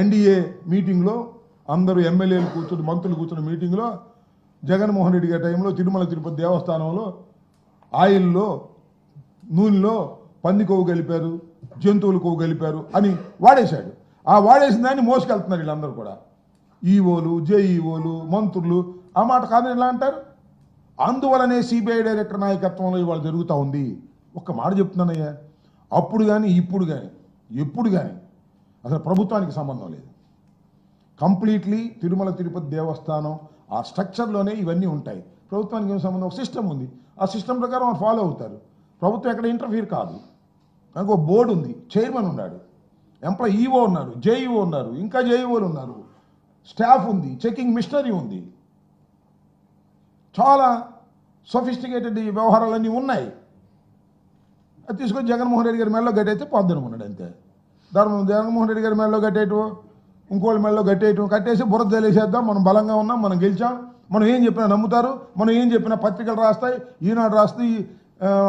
NDA మీటింగ్లో అందరూ ఎమ్మెల్యేలు కూర్చుని మంత్రులు కూర్చున్న మీటింగ్లో జగన్మోహన్ రెడ్డి గారి టైంలో తిరుమల తిరుపతి దేవస్థానంలో ఆయిల్లో నూనెలో పంది కొవ్వు కలిపారు జంతువులు కొవ్వు కలిపారు అని వాడేశాడు. ఆ వాడేసిన దాన్ని మోసుకెళ్తున్నారు వీళ్ళందరూ కూడా. ఈఓలు జేఈఓలు మంత్రులు ఆ మాట కాదని ఎలా అంటారు? అందువలనే సిబిఐ డైరెక్టర్ నాయకత్వంలో ఇవాళ జరుగుతూ ఉంది. ఒక్క మాట చెప్తున్నానయ్యా. అప్పుడు కానీ ఇప్పుడు కానీ ఎప్పుడు కానీ అసలు ప్రభుత్వానికి సంబంధం లేదు. కంప్లీట్లీ తిరుమల తిరుపతి దేవస్థానం ఆ స్ట్రక్చర్లోనే ఇవన్నీ ఉంటాయి. ప్రభుత్వానికి ఏం సంబంధం? ఒక సిస్టమ్ ఉంది. ఆ సిస్టమ్ ప్రకారం వాళ్ళు ఫాలో అవుతారు. ప్రభుత్వం ఎక్కడ ఇంటర్ఫీర్ కాదు. దానికి ఒక బోర్డు ఉంది. చైర్మన్ ఉన్నాడు. ఎంప్లాయ్ ఈఓ ఉన్నారు జేఈఓ ఉన్నారు. ఇంకా జేఈఓలు ఉన్నారు. స్టాఫ్ ఉంది. చెకింగ్ మిషనరీ ఉంది. చాలా సొఫిస్టికేటెడ్ ఈ వ్యవహారాలన్నీ ఉన్నాయి. అది తీసుకొని జగన్మోహన్ రెడ్డి గారి మెడలో గట్టయితే పొద్దునుకున్నాడు అంతే. ధర్మం జగన్మోహన్ రెడ్డి గారి మెడలో కట్టేయటం ఇంకోళ్ళ మెడలో కట్టేయటం కట్టేసి బురద తెలిసేద్దాం మనం బలంగా ఉన్నాం మనం గెలిచాం. మనం ఏం చెప్పినా నమ్ముతారు మనం ఏం చెప్పినా పత్రికలు రాస్తాయి ఈనాడు రాస్తాయి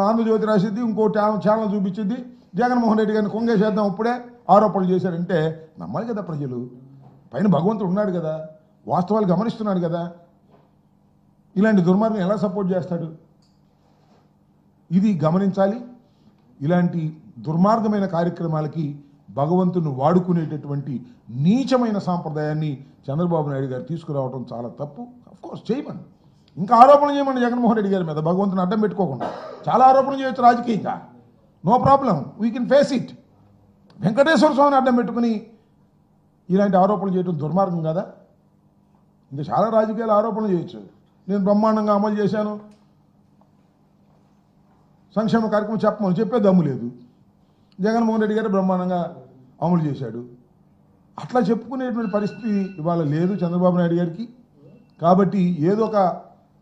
ఆంధ్రజ్యోతి రాసిద్ది ఇంకో ఛానల్ చూపించింది జగన్మోహన్ రెడ్డి గారిని కొంగేసేద్దాం ఇప్పుడే ఆరోపణలు చేశారంటే నమ్మాలి కదా ప్రజలు. పైన భగవంతుడు ఉన్నాడు కదా వాస్తవాలు గమనిస్తున్నాడు కదా. ఇలాంటి దుర్మార్గం ఎలా సపోర్ట్ చేస్తాడు? ఇది గమనించాలి. ఇలాంటి దుర్మార్గమైన కార్యక్రమాలకి భగవంతుని వాడుకునేటటువంటి నీచమైన సాంప్రదాయాన్ని చంద్రబాబు నాయుడు గారు తీసుకురావడం చాలా తప్పు. అఫ్కోర్స్ చేయమని. ఇంకా ఆరోపణలు చేయమని జగన్మోహన్ రెడ్డి గారి మీద భగవంతుని అడ్డం పెట్టుకోకుండా. చాలా ఆరోపణలు చేయొచ్చు రాజకీయంగా. No problem we can face it Venkateswara స్వామిని అడ్డం పెట్టుకుని ఇలాంటి ఆరోపణలు చేయడం దుర్మార్గం కదా? ఇంకా చాలా రాజకీయాలు ఆరోపణలు చేయొచ్చు. నేను బ్రహ్మాండంగా అమలు చేశాను. సంక్షేమ కార్యక్రమం చెప్పమని చెప్పే దమ్ము లేదు. జగన్మోహన్ రెడ్డి గారు బ్రహ్మాండంగా అమలు చేశాడు. అట్లా చెప్పుకునేటువంటి పరిస్థితి ఇవాళ లేదు చంద్రబాబు నాయుడు గారికి. కాబట్టి ఏదో ఒక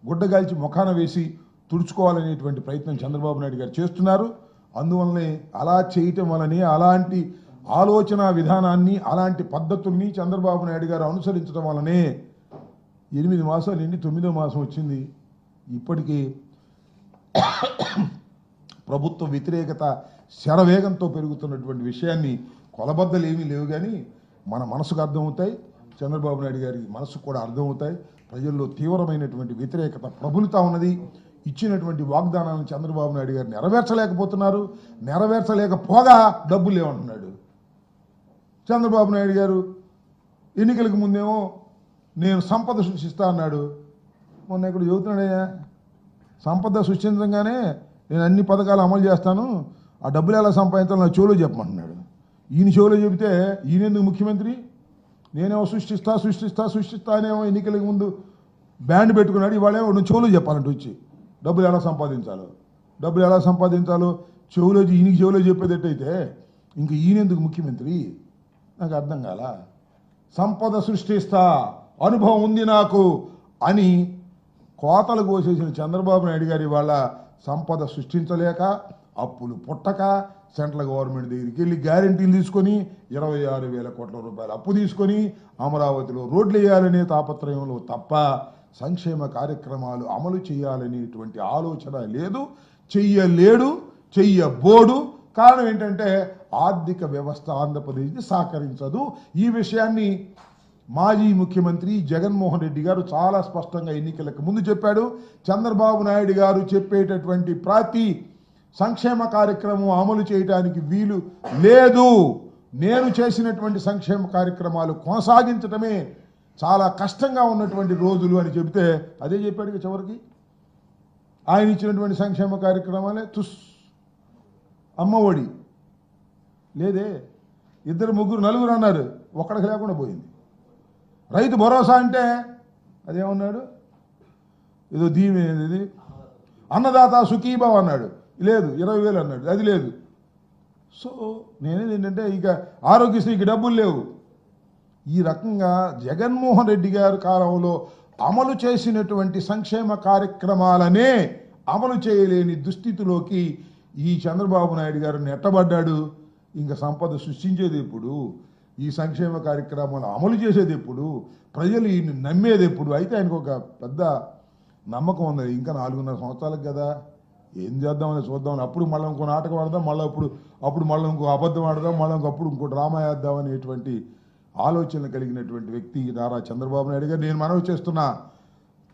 గుడ్డగాల్చి ముఖాన వేసి తుడుచుకోవాలనేటువంటి ప్రయత్నం చంద్రబాబు నాయుడు గారు చేస్తున్నారు. అందువల్లనే అలా చేయటం వలనే అలాంటి ఆలోచన విధానాన్ని అలాంటి పద్ధతుల్ని చంద్రబాబు నాయుడు గారు అనుసరించడం వలనే ఎనిమిది మాసాలు నిండి తొమ్మిదో మాసం వచ్చింది. ఇప్పటికీ ప్రభుత్వ వ్యతిరేకత శరవేగంతో పెరుగుతున్నటువంటి విషయాన్ని కొలబద్దలు ఏమీ లేవు కానీ మన మనసుకు అర్థమవుతాయి. చంద్రబాబు నాయుడు గారి మనసుకు కూడా అర్థమవుతాయి. ప్రజల్లో తీవ్రమైనటువంటి వ్యతిరేకత ప్రబులుతా ఉన్నది. ఇచ్చినటువంటి వాగ్దానాలను చంద్రబాబు నాయుడు గారు నెరవేర్చలేకపోతున్నారు. నెరవేర్చలేకపోగా డబ్బులు లేవంటున్నాడు. చంద్రబాబు నాయుడు గారు ఎన్నికలకు ముందేమో నేను సంపద సృష్టిస్తా అన్నాడు. మొన్న ఇక్కడ చెబుతున్నాడయ్యా సంపద సృష్టించగానే నేను అన్ని పథకాలు అమలు చేస్తాను. ఆ డబ్బులు ఎలా సంపాదించాలో నా చెవులో చెప్పమంటున్నాడు. ఈయన చెవులో చెబితే ఈయనెందుకు ముఖ్యమంత్రి? నేనేమో సృష్టిస్తా సృష్టిస్తా సృష్టిస్తా అనేమో ఎన్నికలకు ముందు బ్యాండ్ పెట్టుకున్నాడు. ఇవాళేమో నువ్వు చెవులో చెప్పాలంటూ వచ్చి. డబ్బులు ఎలా సంపాదించాలో? డబ్బులు ఎలా సంపాదించాలో? చెవులో ఈయనకి చెవులో చెప్పేటట్టయితే ఇంక ఈయనెందుకు ముఖ్యమంత్రి? నాకు అర్థం కాల. సంపద సృష్టిస్తా అనుభవం ఉంది నాకు అని కోతలు కోసేసిన చంద్రబాబు నాయుడు గారి వాళ్ళ సంపద సృష్టించలేక అప్పులు పుట్టక సెంట్రల్ గవర్నమెంట్ దగ్గరికి వెళ్ళి గ్యారెంటీలు తీసుకొని ఇరవై ఆరు వేల కోట్ల రూపాయలు అప్పు తీసుకొని అమరావతిలో రోడ్లు వేయాలనే తాపత్రయంలో తప్ప సంక్షేమ కార్యక్రమాలు అమలు చేయాలనేటువంటి ఆలోచన లేదు చెయ్యలేడు చెయ్యబోడు. కారణం ఏంటంటే ఆర్థిక వ్యవస్థ ఆంధ్రప్రదేశ్ని సహకరించదు. ఈ విషయాన్ని మాజీ ముఖ్యమంత్రి జగన్మోహన్ రెడ్డి గారు చాలా స్పష్టంగా ఎన్నికలకు ముందు చెప్పాడు. చంద్రబాబు నాయుడు గారు చెప్పేటటువంటి ప్రతి సంక్షేమ కార్యక్రమం అమలు చేయడానికి వీలు లేదు. నేను చేసినటువంటి సంక్షేమ కార్యక్రమాలు కొనసాగించటమే చాలా కష్టంగా ఉన్నటువంటి రోజులు అని చెబితే అదే చెప్పాడు చివరికి. ఆయన ఇచ్చినటువంటి సంక్షేమ కార్యక్రమాలే తుస్ అమ్మఒడి లేదే ఇద్దరు ముగ్గురు నలుగురు అన్నారు ఒక్కడికి లేకుండా పోయింది. రైతు భరోసా అంటే అదేమన్నాడు? ఏదో దీని ఇది? అన్నదాత సుఖీభావ్ అన్నాడు. లేదు ఇరవై వేలు అన్నాడు. అది లేదు. సో నేనేది ఏంటంటే ఇక ఆరోగ్యశ్రీకి డబ్బులు లేవు. ఈ రకంగా జగన్మోహన్ రెడ్డి గారి కాలంలో అమలు చేసినటువంటి సంక్షేమ కార్యక్రమాలనే అమలు చేయలేని దుస్థితిలోకి ఈ చంద్రబాబు నాయుడు గారు నెట్టబడ్డాడు. ఇంకా సంపద సృష్టించేది ఎప్పుడు? ఈ సంక్షేమ కార్యక్రమాలు అమలు చేసేది ఎప్పుడు? ప్రజలు ఈయన నమ్మేది ఎప్పుడు? అయితే ఆయనకు ఒక పెద్ద నమ్మకం ఉంది ఇంకా నాలుగున్నర సంవత్సరాలకు కదా. ఏం చేద్దామని చూద్దామని అప్పుడు మళ్ళీ ఇంకో నాటకం ఆడదాం మళ్ళీ అప్పుడు అప్పుడు మళ్ళీ ఇంకో అబద్ధం ఆడదాం మళ్ళీ ఇంకప్పుడు ఇంకో డ్రామా వేద్దాం అనేటువంటి ఆలోచనలు కలిగినటువంటి వ్యక్తి నారా చంద్రబాబు నాయుడు గారు. నేను మనవి చేస్తున్నా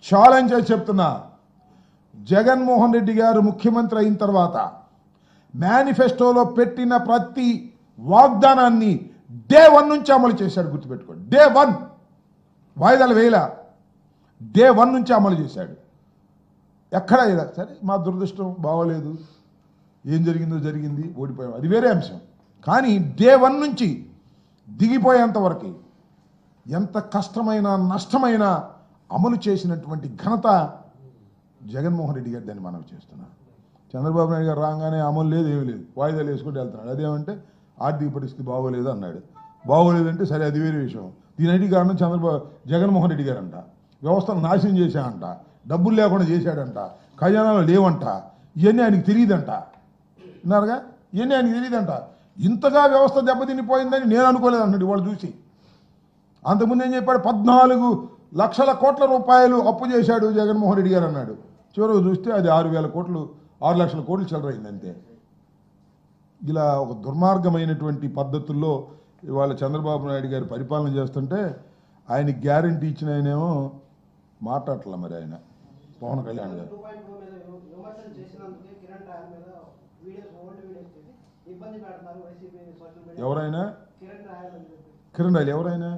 ఛాలెంజ్ అని చెప్తున్నా. జగన్మోహన్ రెడ్డి గారు ముఖ్యమంత్రి అయిన తర్వాత మేనిఫెస్టోలో పెట్టిన ప్రతి వాగ్దానాన్ని డే వన్ నుంచి అమలు చేశాడు గుర్తుపెట్టుకోండి. డే వన్ వాయిదాలు వేయలా. డే వన్ నుంచి అమలు చేశాడు. ఎక్కడ ఇలా సరే మా దురదృష్టం బాగోలేదు. ఏం జరిగిందో జరిగింది ఓడిపోయాం. అది వేరే అంశం. కానీ డే వన్ నుంచి దిగిపోయేంత వరకు ఎంత కష్టమైన నష్టమైన అమలు చేసినటువంటి ఘనత జగన్మోహన్ రెడ్డి గారి దాన్ని మనం చేస్తున్నాం. చంద్రబాబు నాయుడు గారు రాగానే అమలు లేదు ఏమీ లేదు. వాయిదాలు వేసుకుంటూ వెళ్తున్నాడు. అదేమంటే ఆర్థిక పరిస్థితి బాగోలేదు అన్నాడు. బాగోలేదంటే సరే అది వేరే విషయం. దీనికి కారణం చంద్రబాబు జగన్మోహన్ రెడ్డి గారంట. వ్యవస్థను నాశనం చేశాడంట. డబ్బులు లేకుండా చేశాడంట ఖజానాలు లేవంట ఇవన్నీ ఆయనకి తెలియదంట. విన్నారుగా? ఇవన్నీ ఆయనకి తెలియదంట. ఇంతగా వ్యవస్థ దెబ్బతినిపోయిందని నేను అనుకోలేదు అన్నాడు వాళ్ళు చూసి. అంతకుముందు ఏం చెప్పాడు? పద్నాలుగు లక్షల కోట్ల రూపాయలు అప్పు చేశాడు జగన్మోహన్ రెడ్డి గారు అన్నాడు. చివరకు చూస్తే అది ఆరు వేల కోట్లు ఆరు లక్షల కోట్లు చిల్లరైంది అంతే. ఇలా ఒక దుర్మార్గమైనటువంటి పద్ధతుల్లో ఇవాళ చంద్రబాబు నాయుడు గారు పరిపాలన చేస్తుంటే ఆయన గ్యారంటీ ఇచ్చిన ఆయనేమో మాట్లాడలే మరి ఆయన. పవన్ కళ్యాణ్ గారు. ఎవరైనా? కిరణ్ రాయలు ఎవరైనా?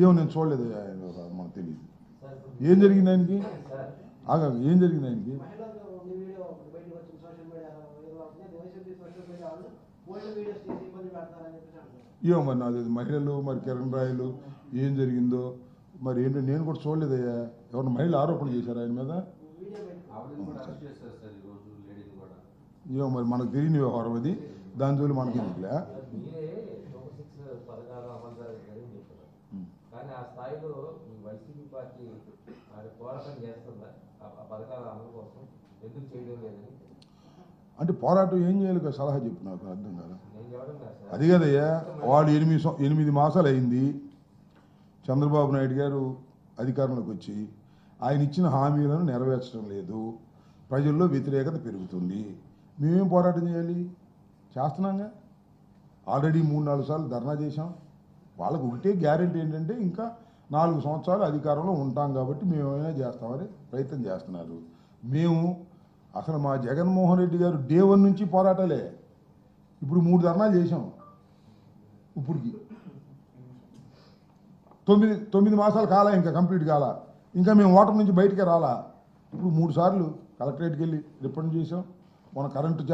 ఏమో నేను చూడలేదు ఆయన మనకు తెలియదు ఏం జరిగింది ఆయనకి? ఆగా ఏం జరిగింది ఆయనకి? ఏమో మరి నాది మహిళలు మరి కిరణ్ రాయలు ఏం జరిగిందో? మరి ఏంటో? నేను కూడా చూడలేదయ్యా. ఎవరిని మహిళ ఆరోపణ చేశారు ఆయన మీద? వీడియో ఏమో మరి మనకు తెలియని వ్యవహారం అది. దాని జోలి మనకి ఎందుకులే కోసం అంటే పోరాటం ఏం చేయాలి కదా? సలహా చెప్పు నాకు అర్థం కాదు? అది కదయ్యా వాడు ఎనిమిది ఎనిమిది మాసాలు అయింది. చంద్రబాబు నాయుడు గారు అధికారంలోకి వచ్చి ఆయన ఇచ్చిన హామీలను నెరవేర్చడం లేదు. ప్రజల్లో వ్యతిరేకత పెరుగుతుంది. మేమేం పోరాటం చేయాలి? చేస్తున్నాంగా. ఆల్రెడీ మూడు నాలుగు సార్లు ధర్నా చేశాం. వాళ్ళకు ఒకటే గ్యారెంటీ ఏంటంటే ఇంకా నాలుగు సంవత్సరాలు అధికారంలో ఉంటాం కాబట్టి మేము ఏమైనా చేస్తామని ప్రయత్నం చేస్తున్నారు. మేము అసలు మా జగన్మోహన్ రెడ్డి గారు డే వన్ నుంచి పోరాటాలే. ఇప్పుడు మూడు ధర్నాలు చేశాం. ఇప్పుడుకి తొమ్మిది తొమ్మిది మాసాలు కాలా ఇంకా కంప్లీట్ కాలా. ఇంకా మేము ఓటర్ నుంచి బయటికి రాలా. ఇప్పుడు మూడు సార్లు కలెక్టరేట్కి వెళ్ళి రిప్రజెంట్ చేసాం మన కరెంటు